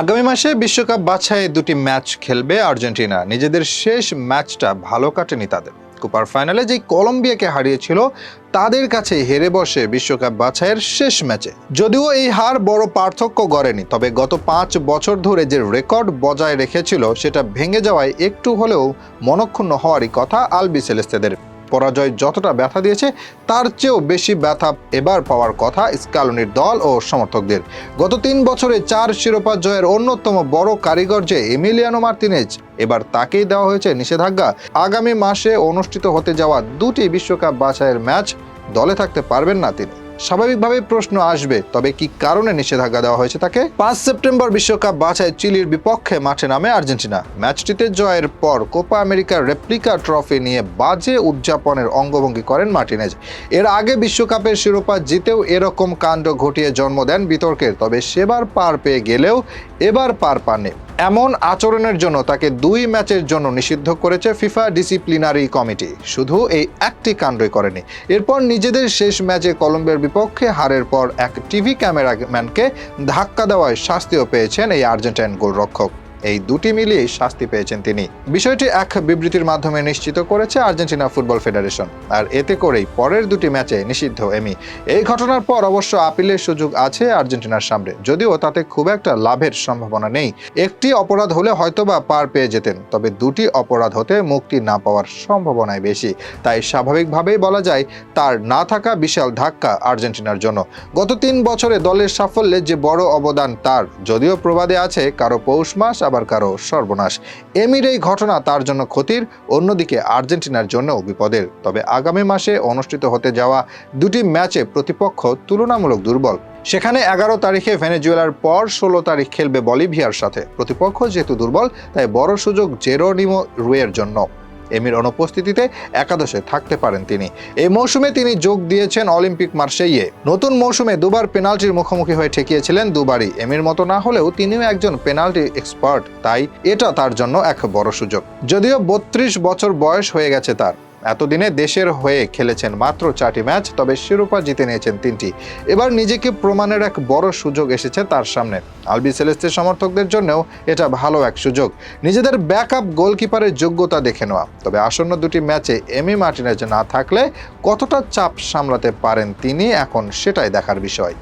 আগামী মাসে বিশ্বকাপ বাছাই দুটি ম্যাচ খেলবে আর্জেন্টিনা। নিজেদের শেষ ম্যাচটা ভালো কাটেনি তাদের। কুপার ফাইনালে যে কলম্বিয়াকে হারিয়েছিল, তাদের কাছে হেরে বসে বিশ্বকাপ বাছাইয়ের শেষ ম্যাচে। যদিও এই হার বড় পার্থক্য গড়েনি, তবে গত পাঁচ বছর ধরে যে রেকর্ড বজায় রেখেছিল, সেটা ভেঙে যাওয়ায় একটু হলেও মনক্ষুণ্ণ হওয়ারই কথা আলবি সেলেস্তেদের। পরাজয় যতটা ব্যথা দিয়েছে, তার চেয়েও বেশি ব্যথা এবার পাওয়ার কথা স্কালনির দল ও সমর্থকদের। গত তিন বছরে চার শিরোপা জয়ের অন্যতম বড় কারিগর যে এমিলিয়ানো মার্তিনেজ এবার তাকেই দেওয়া হয়েছে নিষেধাজ্ঞা। আগামী মাসে অনুষ্ঠিত হতে যাওয়া দুটি বিশ্বকাপ বাছাইয়ের ম্যাচ দলে থাকতে পারবেন না তিনি। স্বাভাবিকভাবেই প্রশ্ন আসবে, তবে কি কারণে নিষেধাজ্ঞা দেওয়া হয়েছে তাকে? পাঁচ সেপ্টেম্বর বিশ্বকাপ বাছাই চিলির বিপক্ষে মাঠে নামে আর্জেন্টিনা। ম্যাচটিতে জয়ের পর কোপা আমেরিকার রেপ্লিকা ট্রফি নিয়ে বাজে উদযাপনের অঙ্গভঙ্গি করেন মার্টিনেজ। এর আগে বিশ্বকাপের শিরোপা জিতেও এরকম কাণ্ড ঘটিয়ে জন্ম দেন বিতর্কের, তবে সেবার পার পেয়ে গেলেও এবার পার পাননি। এমন আচরণের জন্য তাকে দুই ম্যাচের জন্য নিষিদ্ধ করেছে ফিফা ডিসিপ্লিনারি কমিটি। শুধু এই একটি কাণ্ডই করেনি। এরপর নিজেদের শেষ ম্যাচে কলম্বিয়ার বিপক্ষে হারের পর এক টিভি ক্যামেরাম্যানকে ধাক্কা দেওয়ায় শাস্তিও পেয়েছেন এই আর্জেন্টাইন গোলরক্ষক। এই দুটি মিলিয়েই শাস্তি পেয়েছেন তিনি। বিষয়টি এক বিবৃতির মাধ্যমে নিশ্চিত করেছে আর্জেন্টিনা ফুটবল ফেডারেশন। আর এতে করেই পরের দুটি ম্যাচে নিষিদ্ধ এমি। এই ঘটনার পর অবশ্য আপিলের সুযোগ আছে আর্জেন্টিনার সামনে, যদিও তাতে খুব একটা লাভের সম্ভাবনা নেই। একটি অপরাধ হলে হয়তোবা পার পেয়ে যেতেন, তবে দুটি অপরাধ হতে মুক্তি না পাওয়ার সম্ভাবনাই বেশি। তাই স্বাভাবিকভাবেই বলা যায়, তার না থাকা বিশাল ধাক্কা আর্জেন্টিনার জন্য। গত তিন বছরে দলের সাফল্যে যে বড় অবদান তার, যদিও প্রবাদে আছে কারও পৌষ মাস আবার কারও সর্বনাশ। এমির এই ঘটনা তার জন্য ক্ষতির, অন্যদিকে আর্জেন্টিনার জন্যও বিপদের। তবে আগামী মাসে অনুষ্ঠিত হতে যাওয়া দুটি ম্যাচে প্রতিপক্ষ তুলনামূলক দুর্বল। সেখানে এগারো তারিখে ভেনেজুয়েলার পর ষোলো তারিখ খেলবে বলিভিয়ার সাথে। প্রতিপক্ষ যেহেতু দুর্বল, তাই বড় সুযোগ জেরোনিমো রুয়ের জন্য। এমির অনুপস্থিতিতে একাদশে থাকতে পারেন তিনি। এই মৌসুমে তিনি যোগ দিয়েছেন অলিম্পিক মার্সেইয়ে নতুন মৌসুমে দুবার পেনাল্টির মুখোমুখি হয়ে ঠেকিয়েছিলেন দুবারই। এমির মতো না হলেও তিনিও একজন পেনাল্টি এক্সপার্ট, তাই এটা তার জন্য এক বড় সুযোগ। যদিও বত্রিশ বছর বয়স হয়ে গেছে তার। এতদিনে দেশের হয়ে খেলেছেন মাত্র চারটি ম্যাচ, তবে শিরোপা জিতে নিয়েছেন তিনটি। এবার নিজেকে প্রমাণের এক বড় সুযোগ এসেছে তার সামনে। আলবি সেলেস্তের সমর্থকদের জন্যও এটা ভালো এক সুযোগ। নিজেদের ব্যাকআপ গোলকিপারের যোগ্যতা দেখে নেওয়া। তবে আসন্ন দুটি ম্যাচে এমি মার্টিনেজ না থাকলে কতটা চাপ সামলাতে পারেন তিনি, এখন সেটাই দেখার বিষয়।